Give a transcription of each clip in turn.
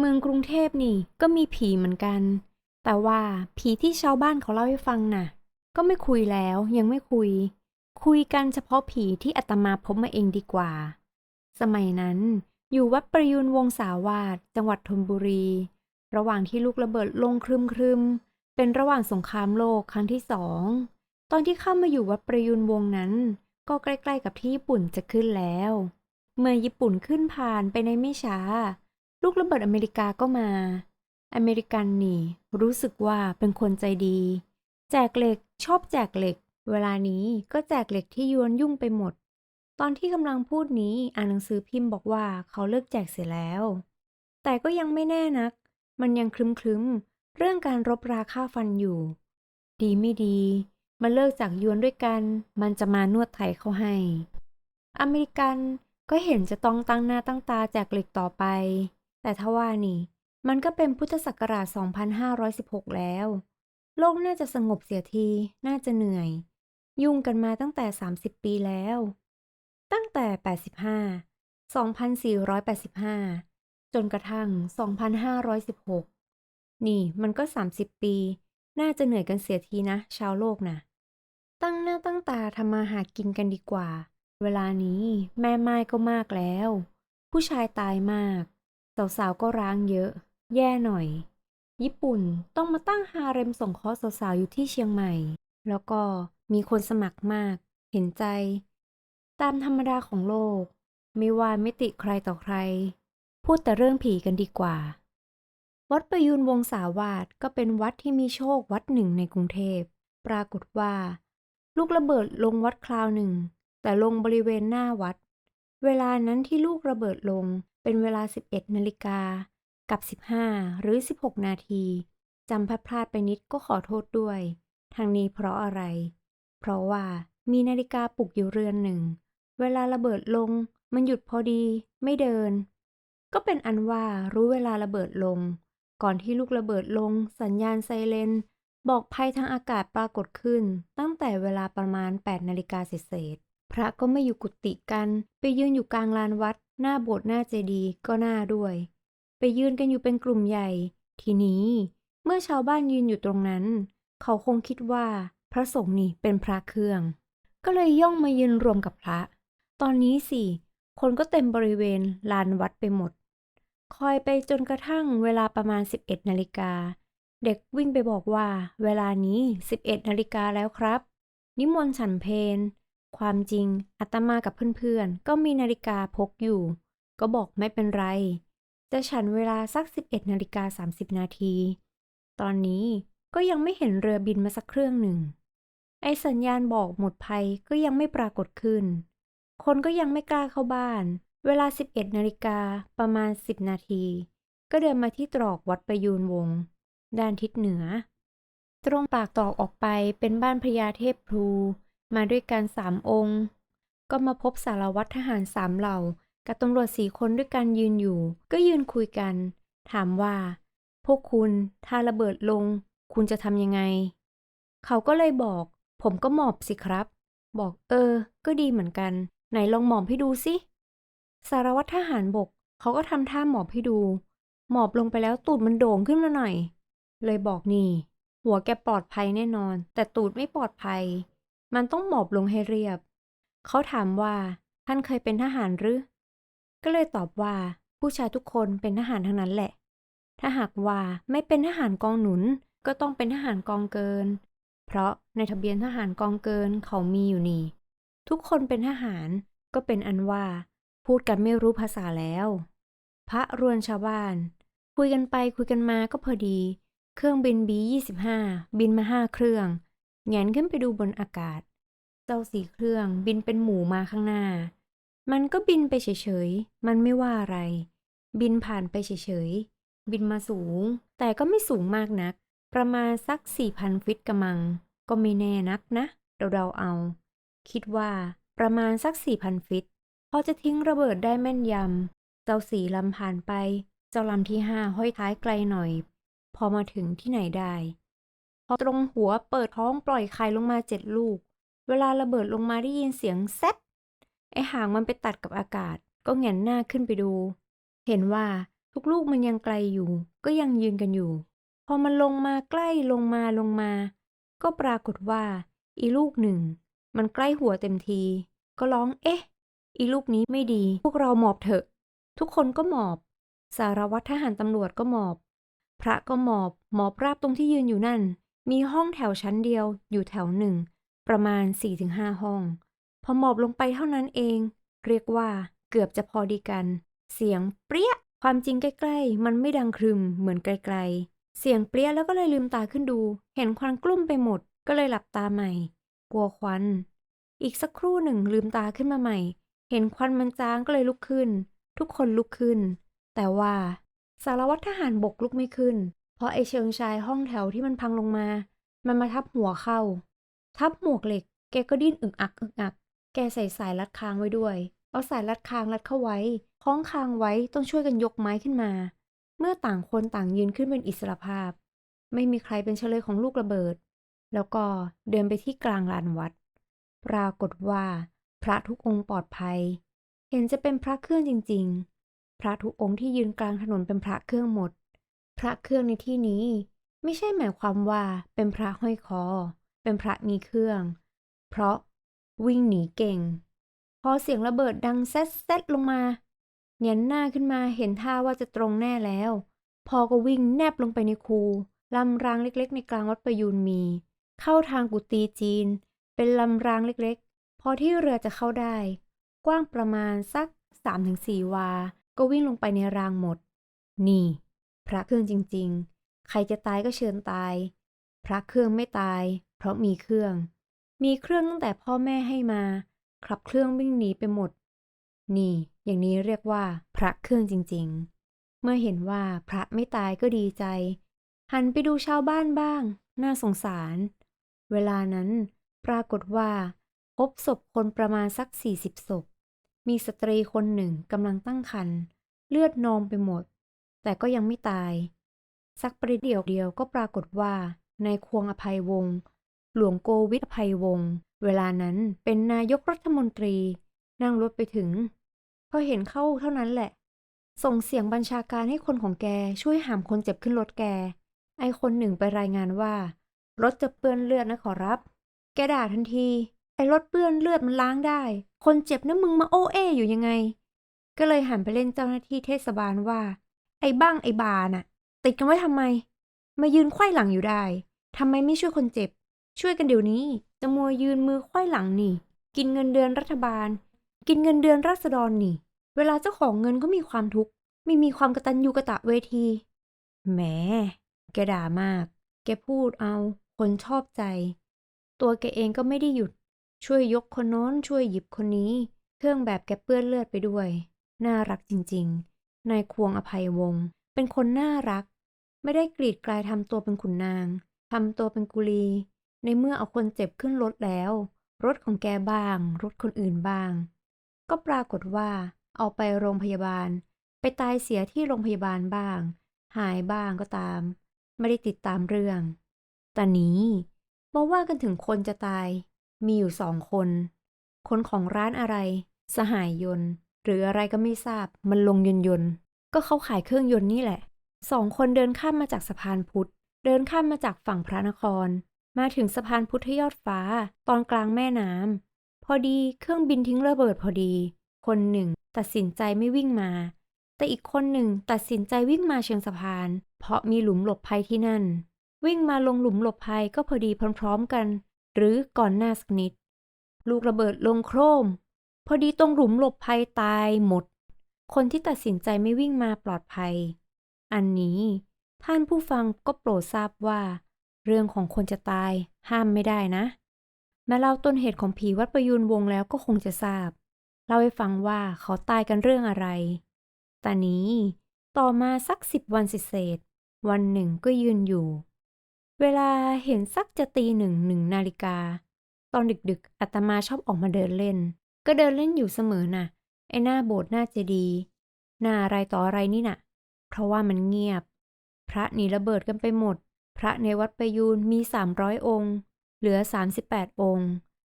เมืองกรุงเทพนี่ก็มีผีเหมือนกัน แต่ว่าผีที่ชาวบ้านเขาเล่าให้ฟังน่ะ ก็ไม่คุยแล้วยังไม่คุย คุยกันเฉพาะผีที่อาตมาพบมาเองดีกว่า สมัยนั้นอยู่วัดประยูนวงศาวาสจังหวัดธนบุรี ระหว่างที่ลูกระเบิดลงครึมครึมเป็นระหว่างสงครามโลกครั้งที่สอง ตอนที่เข้ามาอยู่วัดประยูนวงนั้น ก็ใกล้ ๆ กับที่ญี่ปุ่นจะขึ้นแล้ว เมื่อญี่ปุ่นขึ้นผ่านไปในไม่ช้า ลูกระเบิดอเมริกาก็มา อเมริกันนี่ รู้สึกว่าเป็นคนใจดี แจกเหล็กชอบแจกเหล็ก เวลานี้ก็แจกเหล็กที่ยวนยุ่งไปหมด ตอนที่กำลังพูดนี้อ่านหนังสือพิมพ์บอกว่าเขาเลิกแจกเสียแล้ว แต่ก็ยังไม่แน่นัก มันยังคลึ้มคลึมๆเรื่องการรบราค่าฟันอยู่ ดีไม่ดีมาเลิกจากยวนด้วยกัน มันจะมานวดไทยเขาให้ อเมริกันก็เห็นจะต้องตั้งหน้าตั้งตาแจกเหล็กต่อไป แต่ทว่านี่มันก็เป็นพุทธศักราช 2516 แล้ว โลกน่าจะสงบเสียที น่าจะเหนื่อย ยุ่งกันมาตั้งแต่ 30 ปีแล้ว ตั้งแต่ 85 2485 จนกระทั่ง 2516 นี่มันก็ 30 ปี น่าจะเหนื่อยกันเสียทีนะ ชาวโลกนะตั้งหน้าตั้งตาทำมาหากินกันดีกว่า เวลานี้แม่ไม้ก็มากแล้ว ผู้ชายตายมาก สาวๆก็ร้างเยอะ แย่หน่อย ญี่ปุ่นต้องมาตั้งฮาเร็มส่งคราะห์สาวๆอยู่ที่เชียงใหม่ แล้วก็มีคนสมัครมาก เห็นใจ ตามธรรมดาของโลก ไม่ว่าไม่ติใครต่อใคร พูดแต่เรื่องผีกันดีกว่า วัดประยูนวงศาวาสก็เป็นวัดที่มีโชควัดหนึ่งในกรุงเทพ ปรากฏว่า ลูกระเบิดลงวัดคราวหนึ่ง แต่ลงบริเวณหน้าวัด เวลานั้นที่ลูกระเบิดลงเป็นเวลา 11นาฬิกากับ 15 หรือ 16 นาทีจำพลาดพลาดไปนิดก็ขอโทษด้วย ทางนี้เพราะอะไร เพราะว่ามีนาฬิกาปลุกอยู่เรือนหนึ่ง เวลาระเบิดลง มันหยุดพอดี ไม่เดิน ก็เป็นอันว่ารู้เวลาระเบิดลง ก่อนที่ลูกระเบิดลง สัญญาณไซเรนบอกภัยทางอากาศปรากฏขึ้น ตั้งแต่เวลาประมาณ 8 นาฬิกาเศษ พระก็ไม่อยู่กุฏิกัน ไปยืนอยู่กลางลานวัด หน้าโบสถ์หน้าเจดีย์ก็หน้าด้วย ไปยืนกันอยู่เป็นกลุ่มใหญ่ ทีนี้ เมื่อชาวบ้านยืนอยู่ตรงนั้น เขาคงคิดว่า พระสงฆ์นี่เป็นพระเครื่อง ก็เลยย่องมายืนรวมกับพระ ตอนนี้สิ คนก็เต็มบริเวณลานวัดไปหมด คอยไปจนกระทั่งเวลาประมาณ 11นาฬิกา เด็กวิ่งไปบอกว่า เวลานี้ 11นาฬิกาแล้วครับ นิมนต์ฉันเพน ความจริงอาตมากับเพื่อนๆ ก็มีนาฬิกาพกอยู่ ก็บอกไม่เป็นไร จะฉันเวลาสัก 11นาฬิกา30 นาที ตอนนี้ก็ยังไม่เห็นเรือบินมาสักเครื่องหนึ่ง ไอสัญญาณบอกหมดภัยก็ยังไม่ปรากฏขึ้น คนก็ยังไม่กล้าเข้าบ้าน เวลา 11นาฬิกาประมาณ 10 นาที ก็เดินมาที่ตรอกวัดประยูนวง ด้านทิศเหนือ ตรงปากตรอกออกไปเป็นบ้านพญาเทพพลู มาด้วยกันสามองค์ ก็มาพบสารวัตรทหารสามเหล่า กับตำรวจสี่คนด้วยกันยืนอยู่ ก็ยืนคุยกัน ถามว่า พวกคุณถ้าระเบิดลง คุณจะทำยังไง เขาก็เลยบอก ผมก็หมอบสิครับ บอกเออ ก็ดีเหมือนกัน ไหนลองหมอบให้ดูสิ สารวัตรทหารบก เขาก็ทำท่าหมอบให้ดู หมอบลงไปแล้วตูดมันโด่งขึ้นมาหน่อย เลยบอกนี่ หัวแกปลอดภัยแน่นอน แต่ตูดไม่ปลอดภัย มันต้องหมอบลงให้เรียบ เขาถามว่า ท่านเคยเป็นทหารหรือ ก็เลยตอบว่า ผู้ชายทุกคนเป็นทหารทั้งนั้นแหละ ถ้าหากว่าไม่เป็นทหารกองหนุนก็ต้องเป็นทหารกองเกิน เพราะในทะเบียนทหารกองเกินเขามีอยู่นี่ ทุกคนเป็นทหารก็เป็นอันว่า พูดกันไม่รู้ภาษาแล้ว พระรวนชาวบ้าน คุยกันไปคุยกันมาก็พอดี เครื่องบิน B25 บินมาห้าเครื่องแงนขึ้นไปดูบนอากาศ เจ้าสีเครื่องบินเป็นหมู่มาข้างหน้า มันก็บินไปเฉยๆ มันไม่ว่าอะไร บินผ่านไปเฉยๆ บินมาสูง แต่ก็ไม่สูงมากนัก ประมาณสัก4,000ฟิตกะมัง ก็ไม่แน่นักนะ เดาๆเอา คิดว่าประมาณสัก4,000ฟิต พอจะทิ้งระเบิดได้แม่นยำ เจ้าสีลำผ่านไป เจ้าลำที่ห้าห้อยท้ายไกลหน่อย พอมาถึงที่ไหนได้ พอตรงหัวเปิดท้องปล่อยไข่ลงมาเจ็ดลูก เวลาระเบิดลงมาได้ยินเสียงแซดไอหางมันไปตัดกับอากาศ ก็แงนหน้าขึ้นไปดู เห็นว่าทุกลูกมันยังไกลอยู่ ก็ยังยืนกันอยู่ พอมันลงมาใกล้ลงมาลงมา ก็ปรากฏว่า อีลูกหนึ่ง มันใกล้หัวเต็มที ก็ร้องเอ๊ะ อีลูกนี้ไม่ดี พวกเราหมอบเถอะ ทุกคนก็หมอบ สารวัตรทหารตำรวจก็หมอบ พระก็หมอบ หมอบราบตรงที่ยืนอยู่นั่น มีห้องแถวชั้นเดียวอยู่แถวหนึ่ง ประมาณ 4-5 ห้อง พอหมอบลงไปเท่านั้นเอง เรียกว่าเกือบจะพอดีกัน เสียงเปรี้ย ความจริงใกล้ๆ มันไม่ดังครึมเหมือนไกลๆ เสียงเปรี้ยแล้วก็เลยลืมตาขึ้นดู เห็นควันกลุ่มไปหมด ก็เลยหลับตาใหม่ กลัวควัน อีกสักครู่หนึ่งลืมตาขึ้นมาใหม่ เห็นควันมันจางก็เลยลุกขึ้น ทุกคนลุกขึ้น แต่ว่าสารวัตรทหารบกลุกไม่ขึ้น เพราะไอเชิงชายห้องแถวที่มันพังลงมา มันมาทับหัวเข้า ทับหมวกเหล็ก แกก็ดิ้นอึกอักอึกอัก แกใส่สายรัดคางไว้ด้วย เอาสายรัดคางรัดเข้าไว้ คล้องคางไว้ต้องช่วยกันยกไม้ขึ้นมา เมื่อต่างคนต่างยืนขึ้นเป็นอิสระภาพ ไม่มีใครเป็นเฉลยของลูกระเบิด แล้วก็เดินไปที่กลางลานวัด ปรากฏว่า พระทุกองค์ปลอดภัย เห็นจะเป็นพระเครื่องจริง ๆ พระทุกองค์ที่ยืนกลางถนนเป็นพระเครื่องหมด พระเครื่องในที่นี้ ไม่ใช่หมายความว่าเป็นพระห้อยคอ เป็นพระมีเครื่อง เพราะวิ่งหนีเก่ง พอเสียงระเบิดดังแซดแซดลงมาเงียนหน้าขึ้นมาเห็นท่าว่าจะตรงแน่แล้ว พอก็วิ่งแนบลงไปในคูลำรางเล็กๆ ในกลางวัดประยูนมี เข้าทางกุฏิจีน เป็นลำรางเล็กๆ พอที่เรือจะเข้าได้ กว้างประมาณสัก 3-4 วา ก็วิ่งลงไปในรางหมด นี่ พระเครื่องจริงๆ ใครจะตายก็เชิญตาย พระเครื่องไม่ตาย เพราะมีเครื่อง มีเครื่องตั้งแต่พ่อแม่ให้มาขับเครื่องวิ่งหนีไปหมด นี่ อย่างนี้เรียกว่า พระเครื่องจริงๆ เมื่อเห็นว่าพระไม่ตายก็ดีใจ หันไปดูชาวบ้านบ้าง น่าสงสาร เวลานั้น ปรากฏว่า พบศพคนประมาณสัก40ศพ มีสตรีคนหนึ่งกำลังตั้งครรภ์เลือดนองไปหมด แต่ก็ยังไม่ตาย สักประเดี๋ยวเดียวก็ปรากฏว่า ในควงอภัยวงศ์ หลวงโกวิทภัยวงศ์เวลานั้นเป็นนายกรัฐมนตรี นั่งรถไปถึง พอเห็นเข้าเท่านั้นแหละ ส่งเสียงบัญชาการให้คนของแกช่วยหามคนเจ็บขึ้นรถแก ไอคนหนึ่งไปรายงานว่า รถจะเปื้อนเลือดนะขอรับ แกด่าทันที ไอรถเปื้อนเลือดมันล้างได้ คนเจ็บนะมึงมาโอเออยู่ยังไง ก็เลยหันไปเล่นเจ้าหน้าที่เทศบาลว่า ไอบ้างไอบาน่ะ ติดกันไว้ทำไม มายืนไขว้หลังอยู่ได้ทำไมไม่ช่วยคนเจ็บ ช่วยกันเดี๋ยวนี้ จะมัวยืนมือไขว้หลังนี่ กินเงินเดือนรัฐบาล กินเงินเดือนราษฎรนี่ เวลาเจ้าของเงินก็มีความทุกข์ ไม่มีความกระตัญญูกะตะเวที แหม แกด่ามาก แกพูดเอา คนชอบใจ ตัวแกเองก็ไม่ได้หยุด ช่วยยกคนโน้นช่วยหยิบคนนี้ เครื่องแบบแกเปื้อนเลือดไปด้วย น่ารักจริงๆ นายควงอภัยวงศ์เป็นคนน่ารัก ไม่ได้กรีดกลายทำตัวเป็นขุนนางทำตัวเป็นกุลี ในเมื่อเอาคนเจ็บขึ้นรถแล้ว รถของแกบ้าง รถคนอื่นบ้าง ก็ปรากฏว่า เอาไปโรงพยาบาล ไปตายเสียที่โรงพยาบาลบ้าง หายบ้างก็ตาม ไม่ได้ติดตามเรื่อง แตอนนี้มาว่ากันถึงคนจะตาย มีอยู่สองคน คนของร้านอะไร สหายยนต์หรืออะไรก็ไม่ทราบ มันลงยนยนต์ก็เขาขายเครื่องยนต์นี่แหละ สองคนเดินข้ามมาจากสะพานพุทธ เดินข้ามมาจากฝั่งพระนคร มาถึงสะพานพุทธยอดฟ้าตอนกลางแม่น้ำพอดีเครื่องบินทิ้งระเบิดพอดี คนหนึ่งตัดสินใจไม่วิ่งมา แต่อีกคนหนึ่งตัดสินใจวิ่งมาเชิงสะพาน เพราะมีหลุมหลบภัยที่นั่น วิ่งมาลงหลุมหลบภัยก็พอดีพร้อมๆกัน หรือก่อนหน้าสักนิด ลูกระเบิดลงโครม พอดีตรงหลุมหลบภัยตายหมด คนที่ตัดสินใจไม่วิ่งมาปลอดภัย อันนี้ท่านผู้ฟังก็โปรดทราบว่า เรื่องของคนจะตาย ห้ามไม่ได้นะ แม้เล่าต้นเหตุของผีวัดประยูนวงแล้วก็คงจะทราบ เล่าให้ฟังว่าเขาตายกันเรื่องอะไร แต่นี้ ต่อมาสักสิบวันสิเศษ วันหนึ่งก็ยืนอยู่ เวลาเห็นสักจะตีหนึ่งหนึ่งนาฬิกา ตอนดึกๆอาตมาชอบออกมาเดินเล่น ก็เดินเล่นอยู่เสมอน่ะ ไอหน้าโบสถ์หน้าเจดีหน้าอะไรต่ออะไรนี่น่ะ เพราะว่ามันเงียบ พระหนีระเบิดกันไปหมด พระในวัดประยูนมี 300 องค์ เหลือ 38 องค์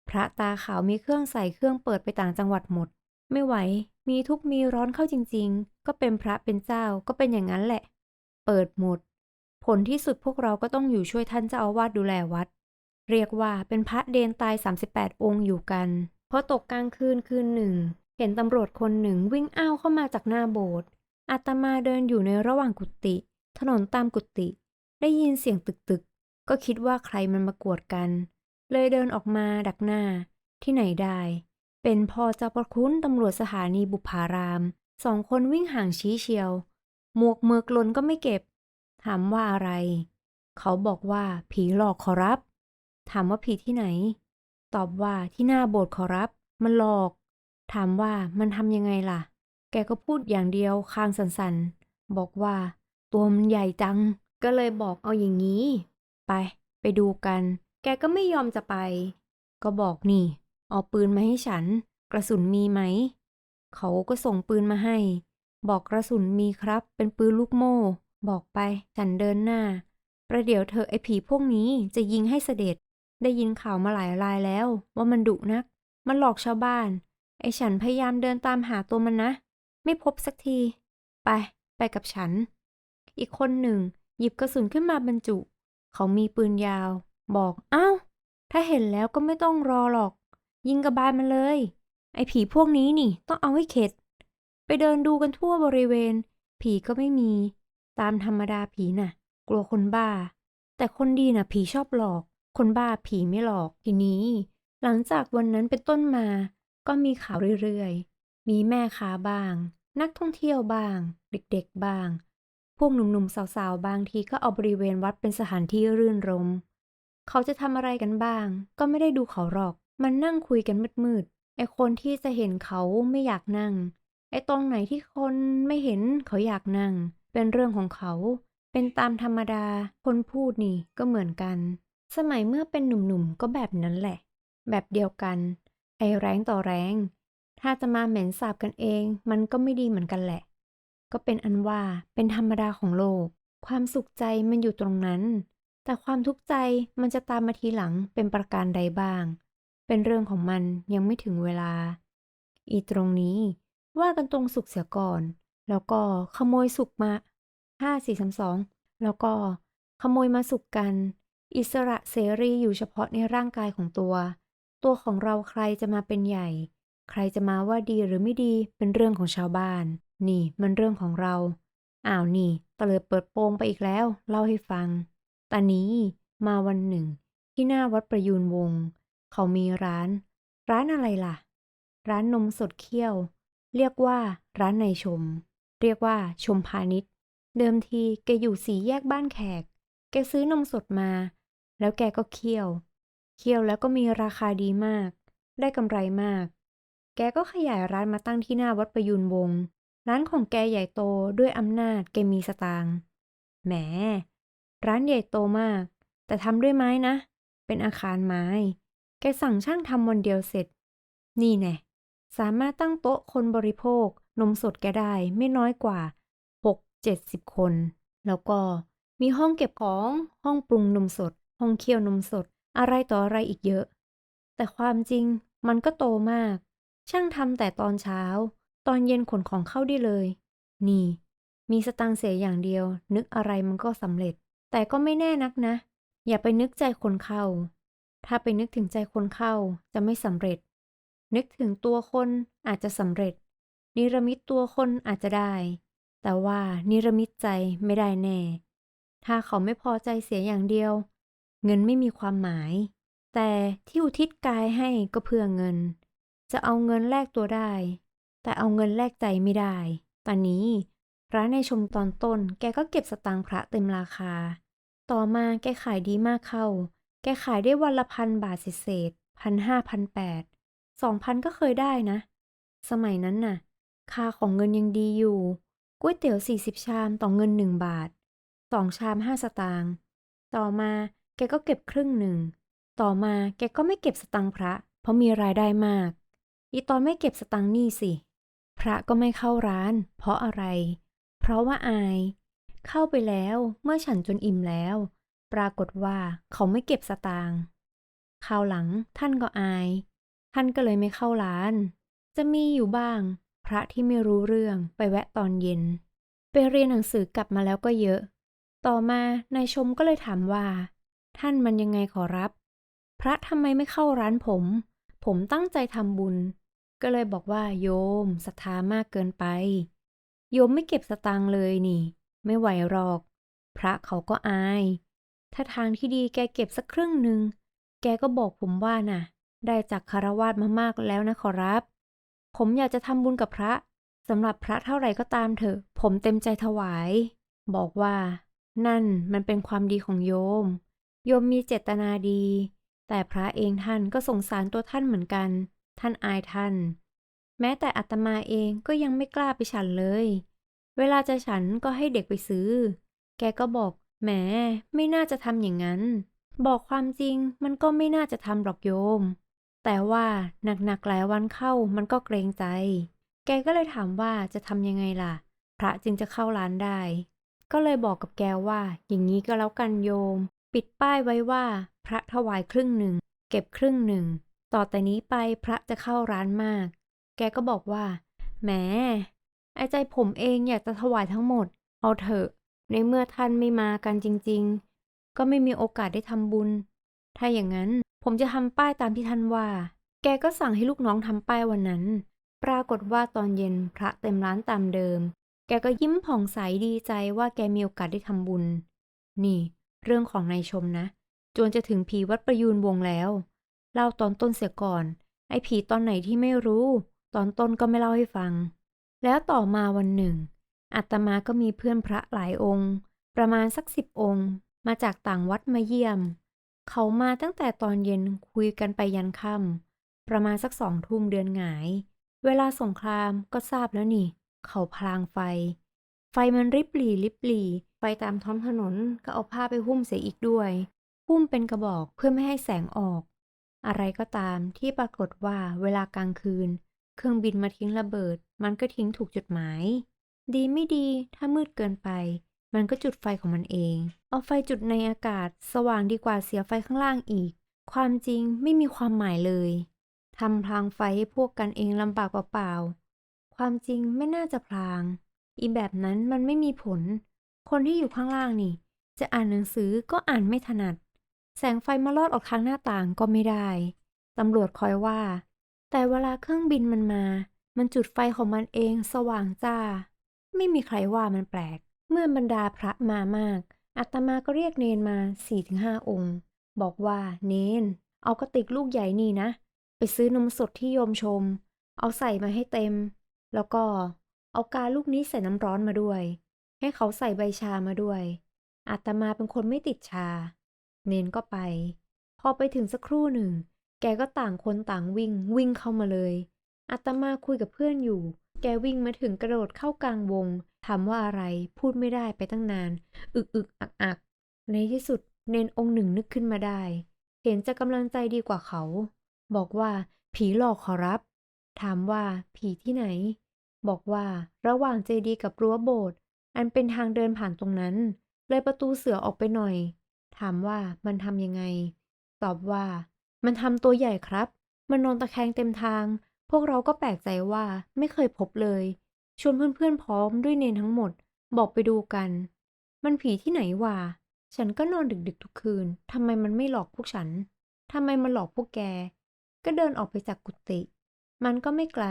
พระตาขาวมีเครื่องใส่เครื่องเปิดไปต่างจังหวัดหมด ไม่ไหว มีทุกมีร้อนเข้าจริง ๆ ก็เป็นพระเป็นเจ้าก็เป็นอย่างนั้นแหละ เปิดหมด ผลที่สุดพวกเราก็ต้องอยู่ช่วยท่านเจ้าอาวาสดูแลวัด เรียกว่าเป็นพระเดนตาย 38 องค์อยู่กันพอตกกลางคืนคืนหนึ่ง เห็นตำรวจคนหนึ่งวิ่งอ้าวเข้ามาจากหน้าโบสถ์อาตมาเดินอยู่ในระหว่างกุฏิถนนตามกุฏิ ได้ยินเสียงตึกๆ ก็คิดว่าใครมันมากวดกัน เลยเดินออกมาดักหน้า ที่ไหนได้ เป็นพ่อเจ้าประคุณตำรวจสถานีบุพาราม สองคนวิ่งห่างชี้เชียว หมวกเมือกลนก็ไม่เก็บ ถามว่าอะไร เขาบอกว่าผีหลอกขอรับ ถามว่าผีที่ไหน ตอบว่าที่หน้าโบสถ์ขอรับ มันหลอก ถามว่ามันทำยังไงล่ะ แกก็พูดอย่างเดียวคางสันๆบอกว่า ตัวมันใหญ่จัง ก็เลยบอกเอาอย่างนี้ ไป ไปดูกัน แกก็ไม่ยอมจะไป ก็บอกนี่ เอาปืนมาให้ฉัน กระสุนมีไหม เขาก็ส่งปืนมาให้ บอกกระสุนมีครับ เป็นปืนลูกโม่ บอกไป ฉันเดินหน้า ประเดี๋ยวเธอไอ้ผีพวกนี้จะยิงให้เสด็จ ได้ยินข่าวมาหลายรายแล้ว ว่ามันดุนัก มันหลอกชาวบ้าน ไอ้ฉันพยายามเดินตามหาตัวมันนะ ไม่พบสักที ไป ไปกับฉัน อีกคนหนึ่ง หยิบกระสุนขึ้นมาบรรจุ เขามีปืนยาว บอกเอ้าถ้าเห็นแล้วก็ไม่ต้องรอหรอก ยิงกระบาลมันเลย ไอ้ผีพวกนี้นี่ต้องเอาให้เข็ด ไปเดินดูกันทั่วบริเวณ ผีก็ไม่มี ตามธรรมดาผีน่ะ กลัวคนบ้า แต่คนดีน่ะ ผีชอบหลอก คนบ้าผีไม่หลอกทีนี้ หลังจากวันนั้นเป็นต้นมา ก็มีข่าวเรื่อยๆ มีแม่ค้าบ้าง นักท่องเที่ยวบ้าง เด็กๆบ้าง พวกหนุ่มๆสาวๆ บางทีก็เอาบริเวณวัดเป็นสถานที่รื่นรม เขาจะทำอะไรกันบ้าง ก็ไม่ได้ดูเขาหรอก มันนั่งคุยกันมืดๆ ไอคนที่จะเห็นเขาไม่อยากนั่ง ไอตรงไหนที่คนไม่เห็นเขาอยากนั่ง เป็นเรื่องของเขา เป็นตามธรรมดา คนพูดนี่ก็เหมือนกัน สมัยเมื่อเป็นหนุ่มๆ ก็แบบนั้นแหละ แบบเดียวกัน ไอแรงต่อแรง ถ้าจะมาเหม็นสาบกันเอง มันก็ไม่ดีเหมือนกันแหละ ก็เป็นอันว่าเป็นธรรมดาของโลก ความสุขใจมันอยู่ตรงนั้น แต่ความทุกข์ใจมันจะตามมาทีหลังเป็นประการใดบ้าง เป็นเรื่องของมันยังไม่ถึงเวลา อีตรงนี้ว่ากันตรงสุขเสียก่อน แล้วก็ขโมยสุขมาห้าสี่สามสองแล้วก็ขโมยมาสุขกัน อิสระเสรีอยู่เฉพาะในร่างกายของตัว ตัวของเราใครจะมาเป็นใหญ่ ใครจะมาว่าดีหรือไม่ดีเป็นเรื่องของชาวบ้าน นี่มันเรื่องของเรา อ้าวนี่ตะเลิดเปิดโปงไปอีกแล้ว เล่าให้ฟังตอนนี้มาวันหนึ่ง ที่หน้าวัดประยูนวง เขามีร้าน ร้านอะไรล่ะ ร้านนมสดเคี่ยว เรียกว่าร้านในชม เรียกว่าชมพาณิชย์ เดิมทีแกอยู่สีแยกบ้านแขก แกซื้อนมสดมา แล้วแกก็เคี่ยว เคี่ยวแล้วก็มีราคาดีมาก ได้กำไรมาก แกก็ขยายร้านมาตั้งที่หน้าวัดประยูนวง ร้านของแกใหญ่โตด้วยอำนาจแกมีสตางค์แหม ร้านใหญ่โตมาก แต่ทำด้วยไม้นะ เป็นอาคารไม้ แกสั่งช่างทำวันเดียวเสร็จ นี่แน่สามารถตั้งโต๊ะคนบริโภคนมสดแกได้ไม่น้อยกว่า6 70คน แล้วก็มีห้องเก็บของ ห้องปรุงนมสด ห้องเคี่ยวนมสด อะไรต่ออะไรอีกเยอะ แต่ความจริงมันก็โตมาก ช่างทำแต่ตอนเช้า ตอนเย็นขนของเข้าได้เลย นี่ มีสตังค์เสียอย่างเดียว นึกอะไรมันก็สำเร็จ แต่ก็ไม่แน่นักนะ อย่าไปนึกใจคนเข้า ถ้าไปนึกถึงใจคนเข้าจะไม่สำเร็จ นึกถึงตัวคนอาจจะสำเร็จ นิรมิตตัวคนอาจจะได้ แต่ว่านิรมิตใจไม่ได้แน่ ถ้าเขาไม่พอใจเสียอย่างเดียว เงินไม่มีความหมาย แต่ที่อุทิศกายให้ก็เพื่อเงิน จะเอาเงินแลกตัวได้ แต่เอาเงินแลกใจไม่ได้ ตอนนี้ร้านในชมตอนต้น แกก็เก็บสตางค์พระเต็มราคา ต่อมาแกขายดีมากเข้า แกขายได้วันละพันบาทเศษพันห้าพันแปดสองพันก็เคยได้นะ สมัยนั้นน่ะ ค่าของเงินยังดีอยู่ก๋วยเตี๋ยวสี่สิบชามต่อเงินหนึ่งบาทสองชามห้าสตางค์ต่อมาแกก็เก็บครึ่งหนึ่ง ต่อมาแกก็ไม่เก็บสตังค์พระ เพราะมีรายได้มาก อีตอนไม่เก็บสตังค์นี่สิ พระก็ไม่เข้าร้าน เพราะอะไร เพราะว่าอาย เข้าไปแล้วเมื่อฉันจนอิ่มแล้ว ปรากฏว่าเขาไม่เก็บสตางค์คราวหลังท่านก็อาย ท่านก็เลยไม่เข้าร้าน จะมีอยู่บ้าง พระที่ไม่รู้เรื่องไปแวะตอนเย็น ไปเรียนหนังสือกลับมาแล้วก็เยอะ ต่อมานายชมก็เลยถามว่า ท่านมันยังไงขอรับ พระทำไมไม่เข้าร้านผม ผมตั้งใจทำบุญ ก็เลยบอกว่าโยมศรัทธามากเกินไป โยมไม่เก็บสตางเลยนี่ ไม่ไหวหรอก พระเขาก็อาย ถ้าทางที่ดีแกเก็บสักครึ่งหนึ่ง แกก็บอกผมว่าน่ะ ได้จากคารวาสมามากแล้วนะขอรับ ผมอยากจะทำบุญกับพระสำหรับพระเท่าไหร่ก็ตามเถอะ ผมเต็มใจถวาย บอกว่า นั่นมันเป็นความดีของโยม โยมมีเจตนาดี แต่พระเองท่านก็สงสารตัวท่านเหมือนกัน ท่านอายท่าน แม้แต่อาตมาเองก็ยังไม่กล้าไปฉันเลย เวลาจะฉันก็ให้เด็กไปซื้อ แกก็บอกแหมไม่น่าจะทำอย่างนั้น บอกความจริงมันก็ไม่น่าจะทำหรอกโยม แต่ว่าหนักๆหลายวันเข้ามันก็เกรงใจ แกก็เลยถามว่าจะทำยังไงล่ะ พระจึงจะเข้าร้านได้ ก็เลยบอกกับแกว่า อย่างนี้ก็แล้วกันโยม ปิดป้ายไว้ว่า พระถวายครึ่งหนึ่ง เก็บครึ่งหนึ่ง ต่อแต่นี้ไปพระจะเข้าร้านมาก แกก็บอกว่า แหม ไอ้ใจผมเองอยากจะถวายทั้งหมด เอาเถอะ ในเมื่อท่านไม่มากันจริง ๆ ก็ไม่มีโอกาสได้ทำบุญ ถ้าอย่างนั้นผมจะทำป้ายตามที่ท่านว่า แกก็สั่งให้ลูกน้องทำป้ายวันนั้น ปรากฏว่าตอนเย็นพระเต็มร้านตามเดิม แกก็ยิ้มผ่องใสดีใจว่าแกมีโอกาสได้ทำบุญ นี่ เรื่องของนายชมนะจวนจะถึงผีวัดประยูนวงแล้ว เล่าตอนต้นเสียก่อน ไอ้ผีตอนไหนที่ไม่รู้ ตอนต้นก็ไม่เล่าให้ฟัง แล้วต่อมาวันหนึ่งอาตมาก็มีเพื่อนพระหลายองค์ ประมาณสักสิบองค์ มาจากต่างวัดมาเยี่ยม เขามาตั้งแต่ตอนเย็นคุยกันไปยันค่ำประมาณสักสองทุ่มเดือนหงาย เวลาสงครามก็ทราบแล้วนี่ เขาพลางไฟ ไฟมันริบหรี่ริบหรี่ไฟตามท้องถนนก็เอาผ้าไปหุ้มเสียอีกด้วย หุ้มเป็นกระบอกเพื่อไม่ให้แสงออก อะไรก็ตามที่ปรากฏว่าเวลากลางคืน เครื่องบินมาทิ้งระเบิด มันก็ทิ้งถูกจุดหมาย ดีไม่ดีถ้ามืดเกินไป มันก็จุดไฟของมันเอง เอาไฟจุดในอากาศ สว่างดีกว่าเสียไฟข้างล่างอีก ความจริงไม่มีความหมายเลยทำพลางไฟให้พวกกันเองลำบากเปล่าๆความจริงไม่น่าจะพลาง อีแบบนั้นมันไม่มีผล คนที่อยู่ข้างล่างนี่ จะอ่านหนังสือก็อ่านไม่ถนัด แสงไฟมาลอดออกทางหน้าต่างก็ไม่ได้ ตำรวจคอยว่า แต่เวลาเครื่องบินมันมา มันจุดไฟของมันเองสว่างจ้า ไม่มีใครว่ามันแปลก เมื่อบรรดาพระมามาก อาตมาก็เรียกเนนมาสี่ถึงห้าองค์ บอกว่าเนน เอากระติกลูกใหญ่นี่นะ ไปซื้อนมสดที่โยมชม เอาใส่มาให้เต็ม แล้วก็เอากาลูกนี้ใส่น้ำร้อนมาด้วย ให้เขาใส่ใบชามาด้วยอาตมาเป็นคนไม่ติดชา เนนก็ไป พอไปถึงสักครู่หนึ่ง แกก็ต่างคนต่างวิ่ง วิ่งเข้ามาเลยอาตมาคุยกับเพื่อนอยู่ แกวิ่งมาถึงกระโดดเข้ากลางวง ถามว่าอะไร พูดไม่ได้ไปตั้งนาน อึกอึกอักอักในที่สุดเนนองค์หนึ่งนึกขึ้นมาได้ เห็นจะกำลังใจดีกว่าเขา บอกว่า ผีหลอกขอรับ ถามว่า ผีที่ไหน บอกว่า ระหว่างเจดีกับรั้วโบสถ์อันเป็นทางเดินผ่านตรงนั้น เลยประตูเสือออกไปหน่อย ถามว่ามันทำยังไง ตอบว่า มันทำตัวใหญ่ครับ มันนอนตะแคงเต็มทาง พวกเราก็แปลกใจว่าไม่เคยพบเลย ชวนเพื่อนๆพร้อมด้วยเนนทั้งหมด บอกไปดูกัน มันผีที่ไหนวะฉันก็นอนดึกๆทุกคืนทำไมมันไม่หลอกพวกฉันทำไมมันหลอกพวกแก ก็เดินออกไปจากกุฏิ มันก็ไม่ไกล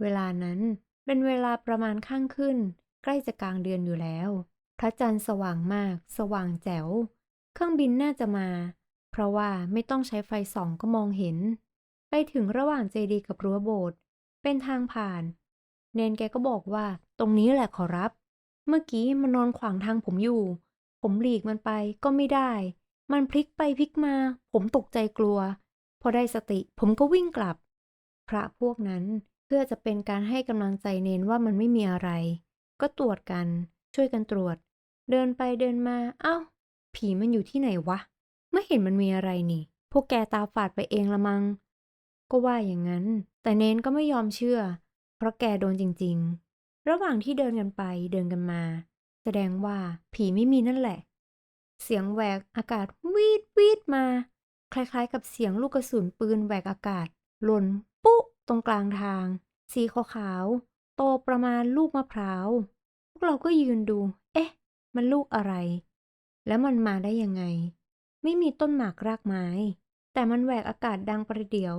เวลานั้นเป็นเวลาประมาณข้างขึ้น ใกล้จะกลางเดือนอยู่แล้ว พระจันทร์สว่างมาก สว่างแจ๋ว เครื่องบินน่าจะมา เพราะว่าไม่ต้องใช้ไฟส่องก็มองเห็น ไปถึงระหว่างเจดีย์กับรั้วโบสถ์เป็นทางผ่าน เนนแกก็บอกว่า ตรงนี้แหละขอรับ เมื่อกี้มันนอนขวางทางผมอยู่ ผมหลีกมันไปก็ไม่ได้ มันพลิกไปพลิกมา ผมตกใจกลัว พอได้สติผมก็วิ่งกลับ พระพวกนั้นเพื่อจะเป็นการให้กำลังใจเนนว่ามันไม่มีอะไร ก็ตรวจกัน ช่วยกันตรวจ เดินไปเดินมา เอ้า ผีมันอยู่ที่ไหนวะ ไม่เห็นมันมีอะไรนี่ พวกแกตาฝาดไปเองละมังก็ว่าอย่างนั้น แต่เน้นก็ไม่ยอมเชื่อ เพราะแกโดนจริง ๆ ระหว่างที่เดินกันไปเดินกันมา แสดงว่าผีไม่มีนั่นแหละ เสียงแหวกอากาศวีดวีดมา คล้ายๆ กับเสียงลูกกระสุนปืนแหวกอากาศหล่นปุ๊ตรงกลางทาง สีขาวๆโตประมาณลูกมะพร้าว พวกเราก็ยืนดู เอ๊ะ มันลูกอะไร แล้วมันมาได้ยังไง ไม่มีต้นหมากรากไม้ แต่มันแหวกอากาศดังประเดี๋ยว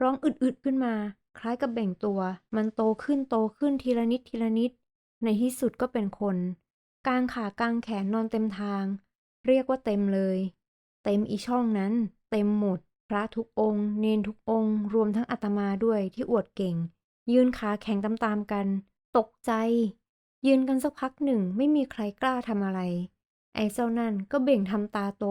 ร้องอึดๆขึ้นมา คล้ายกับแบ่งตัว มันโตขึ้นโตขึ้นทีละนิดทีละนิด ในที่สุดก็เป็นคนกางขากางแขนนอนเต็มทาง เรียกว่าเต็มเลย เต็มอีช่องนั้น เต็มหมด พระทุกองค์ เนนทุกองค์ รวมทั้งอาตมาด้วยที่อวดเก่ง ยืนขาแข็งตามๆกัน ตกใจ ยืนกันสักพักหนึ่งไม่มีใครกล้าทำอะไร ไอ้เจ้านั่นก็เบ่งทำตาโต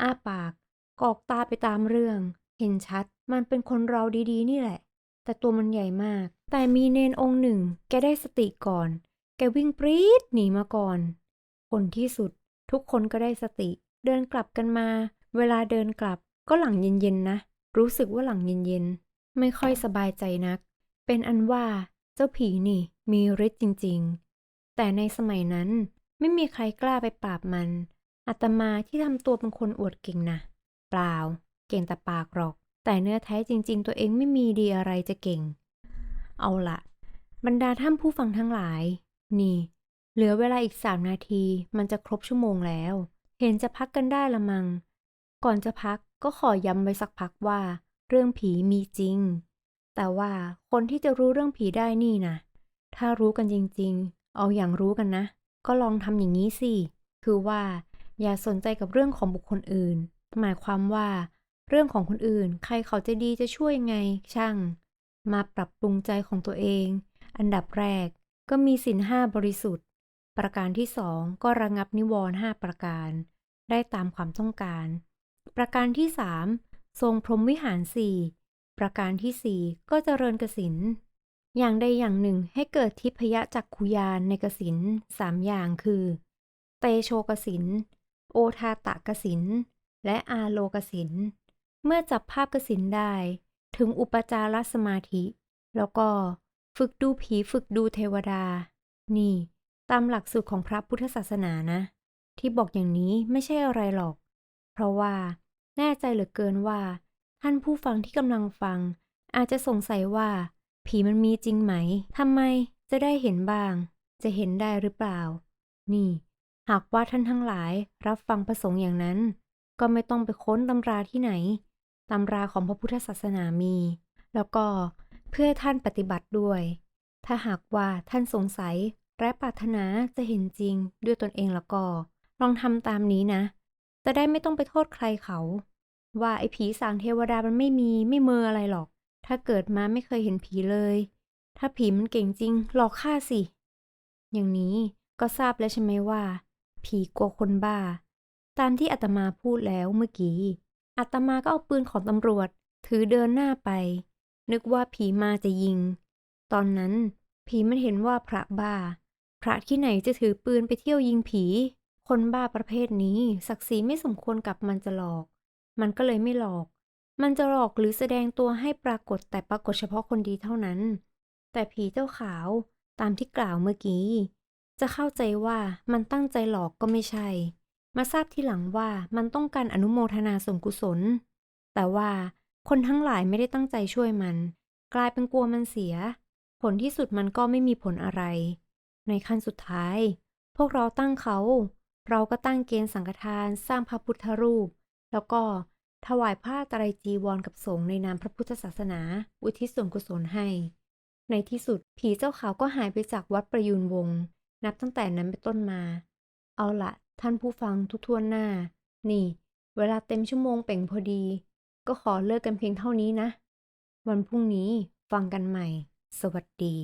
อ้าปาก กอกตาไปตามเรื่อง เห็นชัด มันเป็นคนเราดีๆ นี่แหละ แต่ตัวมันใหญ่มาก แต่มีเนนองค์หนึ่ง แกได้สติก่อน แกวิ่งปรี๊ดหนีมาก่อนผลที่สุด ทุกคนก็ได้สติ เดินกลับกันมา เวลาเดินกลับก็หลังเย็นๆนะ รู้สึกว่าหลังเย็นๆ ไม่ค่อยสบายใจนัก เป็นอันว่าเจ้าผีนี่มีฤทธิ์จริง ๆ แต่ในสมัยนั้น ไม่มีใครกล้าไปปราบมัน อาตมาที่ทำตัวเป็นคนอวดเก่งนะ เปล่า เก่งแต่ปากหรอก แต่เนื้อแท้จริง ๆ ตัวเองไม่มีดีอะไรจะเก่ง เอาละบรรดาท่านผู้ฟังทั้งหลาย นี่ เหลือเวลาอีกสามนาที มันจะครบชั่วโมงแล้ว เห็นจะพักกันได้ละมัง ก่อนจะพักก็ขอย้ำไว้สักพักว่า เรื่องผีมีจริง แต่ว่าคนที่จะรู้เรื่องผีได้นี่นะ ถ้ารู้กันจริง ๆ เอาอย่างรู้กันนะ ก็ลองทำอย่างนี้สิ คือว่า อย่าสนใจกับเรื่องของบุคคลอื่น หมายความว่า เรื่องของคนอื่น ใครเขาจะดีจะช่วยไง ช่าง มาปรับปรุงใจของตัวเอง อันดับแรกก็มีสินห้าบริสุทธิ์ ประการที่สองก็ระงับนิวรณ์ห้าประการ ได้ตามความต้องการ ประการที่สามทรงพรหมวิหารสี่ประการที่สี่ก็เจริญกสิน อย่างใดอย่างหนึ่งให้เกิดทิพยจักขุยานในกสินสามอย่างคือ เตโชกสิน โอทาตะกสิน และอาโลกสิน เมื่อจับภาพกสินได้ ถึงอุปจารสมาธิ แล้วก็ฝึกดูผีฝึกดูเทวดา นี่ ตามหลักสูตรของพระพุทธศาสนานะ ที่บอกอย่างนี้ไม่ใช่อะไรหรอก เพราะว่า แน่ใจเหลือเกินว่า ท่านผู้ฟังที่กำลังฟัง อาจจะสงสัยว่า ผีมันมีจริงไหม ทำไมจะได้เห็นบ้าง จะเห็นได้หรือเปล่า นี่ หากว่าท่านทั้งหลายรับฟังประสงค์อย่างนั้น ก็ไม่ต้องไปค้นตำราที่ไหน ตำราของพระพุทธศาสนามี แล้วก็เพื่อท่านปฏิบัติด้วย ถ้าหากว่าท่านสงสัยและปรารถนาจะเห็นจริงด้วยตนเองแล้วก็ ลองทำตามนี้นะ จะได้ไม่ต้องไปโทษใครเขา ว่าไอ้ผีสางเทวดามันไม่มีไม่เมออะไรหรอก ถ้าเกิดมาไม่เคยเห็นผีเลย ถ้าผีมันเก่งจริงหลอกข้าสิ อย่างนี้ก็ทราบแล้วใช่ไหมว่า ผีกลัวคนบ้า ตามที่อาตมาพูดแล้วเมื่อกี้อาตมาก็เอาปืนของตำรวจ ถือเดินหน้าไป นึกว่าผีมาจะยิง ตอนนั้นผีมันเห็นว่าพระบ้า พระที่ไหนจะถือปืนไปเที่ยวยิงผี คนบ้าประเภทนี้ ศักดิ์ศรีไม่สมควรกับมันจะหลอก มันก็เลยไม่หลอก มันจะหลอกหรือแสดงตัวให้ปรากฏแต่ปรากฏเฉพาะคนดีเท่านั้น แต่ผีเจ้าขาวตามที่กล่าวเมื่อกี้ จะเข้าใจว่ามันตั้งใจหลอกก็ไม่ใช่ มาทราบทีหลังว่ามันต้องการอนุโมทนาส่วนกุศล แต่ว่าคนทั้งหลายไม่ได้ตั้งใจช่วยมัน กลายเป็นกลัวมันเสีย ผลที่สุดมันก็ไม่มีผลอะไร ในขั้นสุดท้าย พวกเราตั้งเขา เราก็ตั้งเกณฑ์สังฆทานสร้างพระพุทธรูป แล้วก็ ถวายผ้าตรายจีวรกับสงฆ์ในนามพระพุทธศาสนา อุทิศส่วนกุศลให้ ในที่สุดผีเจ้าขาวก็หายไปจากวัดประยูนวงศ์นับตั้งแต่นั้นเป็นต้นมา เอาละท่านผู้ฟังทุกทวนหน้า นี่ เวลาเต็มชั่วโมงเป่งพอดี ก็ขอเลิกกันเพียงเท่านี้นะ วันพรุ่งนี้ฟังกันใหม่ สวัสดี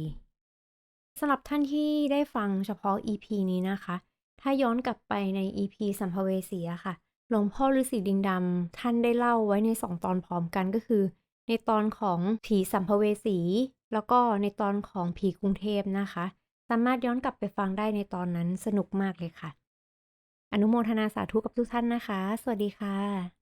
สำหรับท่านที่ได้ฟังเฉพาะ EP นี้นะคะ ถ้าย้อนกลับไปใน EP สัมภเวสีอะค่ะ หลวงพ่อฤาษีดิงดำท่านได้เล่าไว้ในสองตอนพร้อมกันก็คือ ในตอนของผีสัมภเวสี แล้วก็ในตอนของผีกรุงเทพนะคะ สามารถย้อนกลับไปฟังได้ในตอนนั้นสนุกมากเลยค่ะ อนุโมทนาสาธุกับทุกท่านนะคะ สวัสดีค่ะ